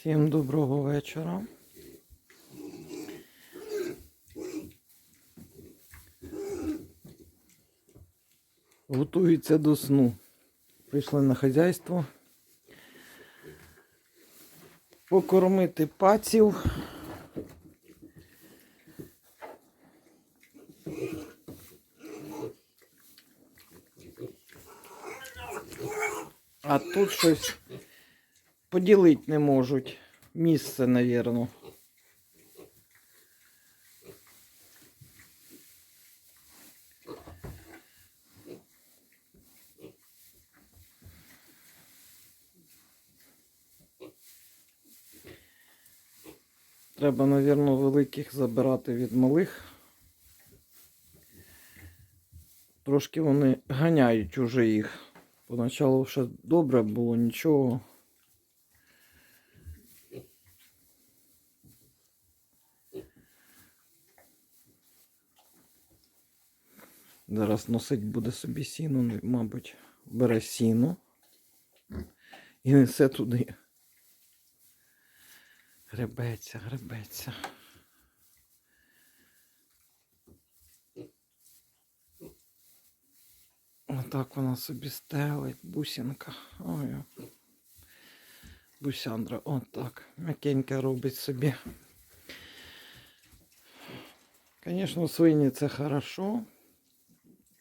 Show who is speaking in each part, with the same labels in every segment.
Speaker 1: Всім доброго вечора. Готуються до сну. Прийшли на хазяйство. Покормити паців. А тут щось поділити не можуть. Місце, навірно. Треба, навірно, великих забирати від малих. Трошки вони ганяють уже їх. Поначалу ще добре було, нічого. Зараз носить буде собі сіно, ну, мабуть, бере сіно і несе туди. Гребеться, гребеться. Отак вона собі стелить, бусинка. Ой. Бусяндра, отак. М'якенька робить собі. Звісно, свині це хорошо.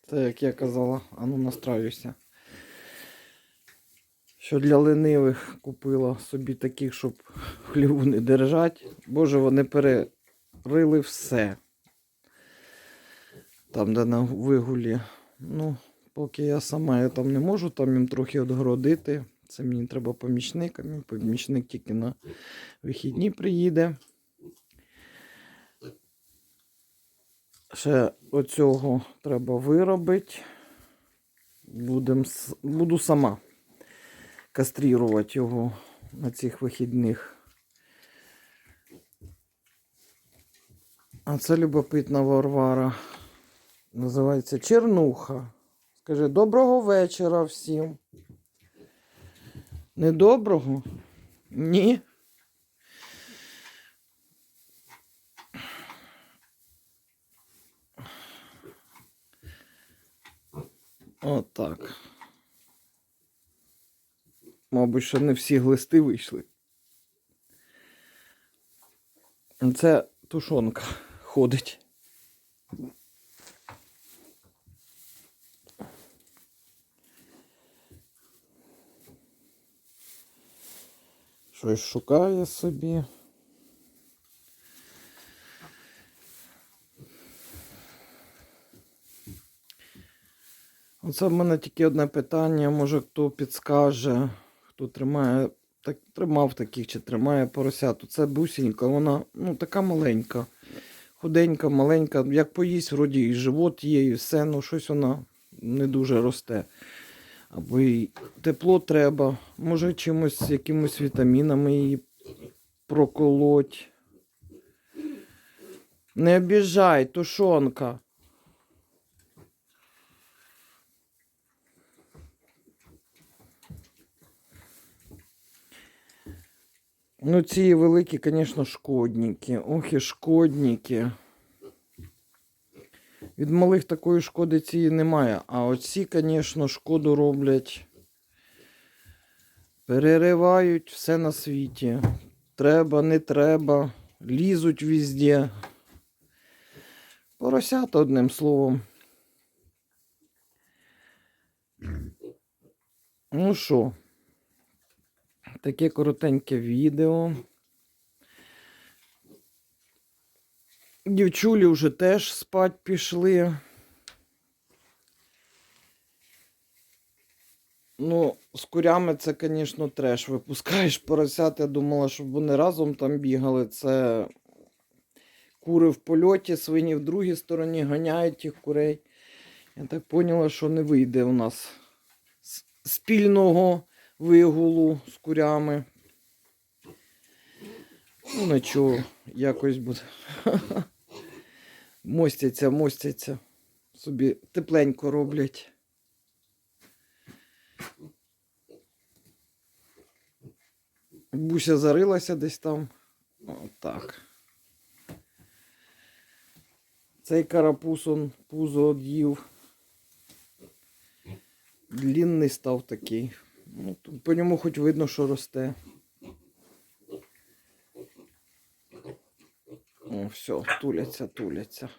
Speaker 1: Це, як я казала, а ну настраюся. Що для ленивих купила собі таких, щоб хліву не держать. Боже, вони перерили все. Там, де на вигулі. Ну, поки я сама я там не можу, там їм трохи відгородити. Це мені треба помічник, а мій помічник тільки на вихідні приїде. Ще оцього треба виробити. Будем, буду сама каструвати його на цих вихідних. А це любопитна Варвара. Називається Чернуха. Скажи доброго вечора всім. Не доброго? Ні. Отак. Мабуть, ще не всі глисти вийшли. Це тушонка ходить. Щось шукає собі. Оце в мене тільки одне питання. Може хто підскаже, хто тримає, так, тримав таких чи тримає поросяту. Це бусінька, вона ну, така маленька, худенька, маленька. Як поїсть, вроді і живот є, і все, ну щось вона не дуже росте. Або їй тепло треба. Може чимось, якимось вітамінами її проколоть. Не обіжай, тушонка. Ну, ці великі, звісно, шкодники. Ох і шкодники. Від малих такої шкоди цієї немає. А оці, звісно, шкоду роблять. Переривають все на світі. Треба, не треба. Лізуть везде. Поросята, одним словом. Ну що? Таке коротеньке відео. Дівчулі вже теж спать пішли. Ну, з курями це, звісно, треш. Випускаєш поросят, я думала, щоб вони разом там бігали. Це кури в польоті, свині в другій стороні ганяють тих курей. Я так поняла, що не вийде у нас спільного вигулу з курями. Ну, нічого, якось буде. Мостяться, мостяться. Собі тепленько роблять. Буся зарилася десь там. Отак. Цей карапуз он пузо од'їв. Длінний став такий. Ну, по ньому хоч видно, що росте. О, все, туляться, туляться.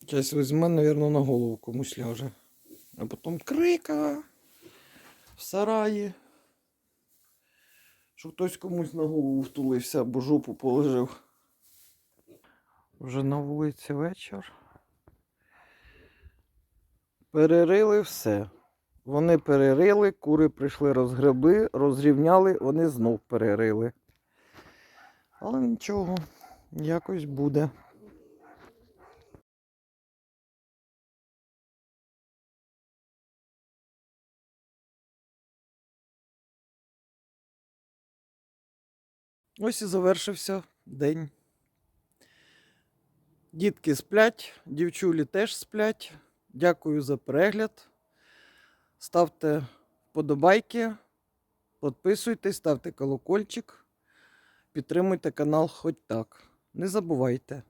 Speaker 1: Зараз візьме, мабуть, на голову комусь ляже. А потім крика в сараї. Щоб хтось комусь на голову втулився або жопу положив. Вже на вулиці вечір. Перерили все. Вони перерили, кури прийшли розгреби, розрівняли, вони знов перерили. Але нічого, якось буде. Ось і завершився день. Дітки сплять, дівчулі теж сплять. Дякую за перегляд. Ставте вподобайки, підписуйтесь, ставте колокольчик, підтримуйте канал хоч так. Не забувайте.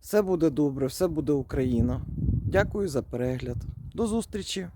Speaker 1: Все буде добре, все буде Україна. Дякую за перегляд. До зустрічі!